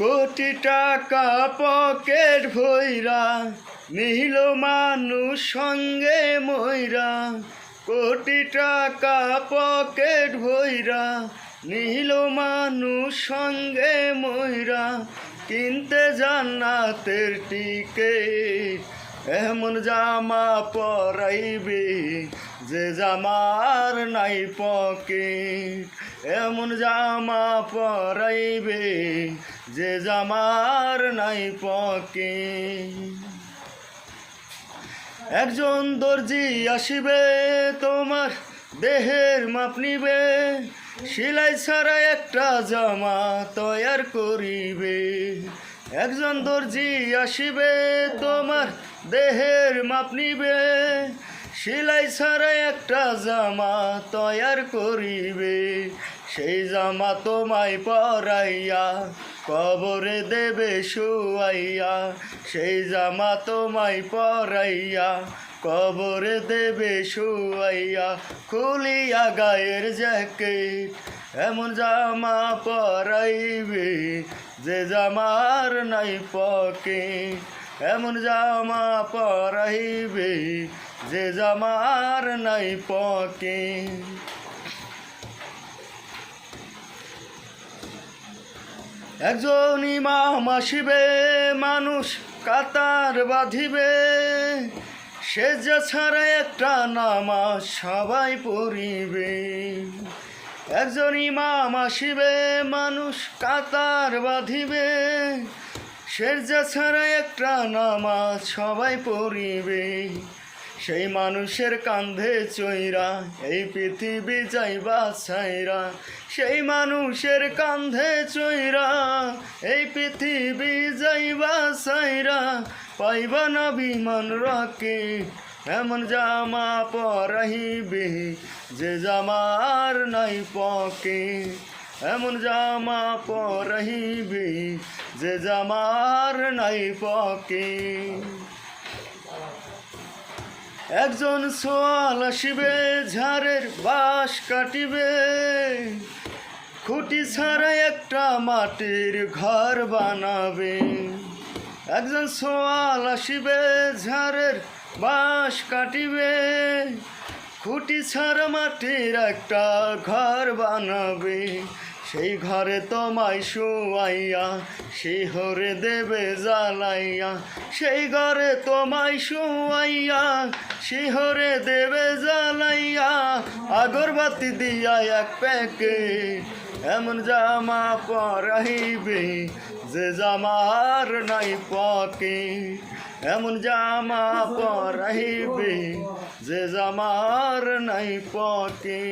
কোটি টাকা পকেট ভৈরা নিহিল মানুষ সঙ্গে ময়রা কোটি টাকা পকেট ভৈরা নিহিল মানুষ সঙ্গে ময়রা কিনতে জান্নাতের টিকেট, এমন জামা পরাইবে। যে জামার নাই পকেট, এমন জামা পরাইবে যে জামার নাই পকেট। একজন দর্জি আসিবে, তোমার দেহের মাপ নিবে, সেলাই ছাড়া একটা জামা তৈয়ার করিবে। একজন দর্জি আসিবে, তোমার দেহের মাপ নিবে সেলাই ছাড়া একটা জামা তৈয়ার করিবে। সেই জামা তোমায় পরাইয়া, কবরে দেবে শুয়াইয়া। সেই জামা তোমায় পরাইয়া, কবরে দেবে শুয়াইয়া। খুলিয়া গায়ের জ্যাকেট এমন জামা পরাইবে, যে জামার নাই পকেট। এমন জামা পরাইবে যে জামার নাই পকে। একজন ইমাম আসিবে, মানুষ কাতার বাঁধিবে। সে যে ছাড়া একটা নামাজ সবাই পড়িবে। একজন ইমাম আসিবে, মানুষ কাতার বাঁধিবে। যে ছাড়া একটা নামাজ সবাই পড়িবে। সেই মানুষের কান্ধে চৈরা এই পৃথিবী যাইবা ছাইরা সেই মানুষের কান্ধে চৈরা এই পৃথিবী যাইবা ছাইরা পাইবা না বিমান রকে এমন জামা পরাইবে, যে জামার নাই পকে এমন জামা পরাইবে যে জামার নাই পকে। একজন সোয়াল আসিবে, ঝাড়ের বাঁশ কাটিবে। খুঁটি ছাড়া একটা মাটির ঘর বানাবে। একজন সোয়াল আসিবে, ঝাড়ের বাঁশ কাটিবে। খুঁটি ছাড়া মাটির একটা ঘর বানাবে। সেই ঘরে তোমায় শুয়াইয়া, শিহরে দেবে জ্বালাইয়া। সেই ঘরে তোমায় শুয়াইয়া, শিহরে দেবে জ্বালাইয়া। আগরবাতি দিয়া এক প্যাকেট, এমন জামা পরাইবে যে জামার নাই পকে এমন জামা পরাইবে যে জামার নাই পকে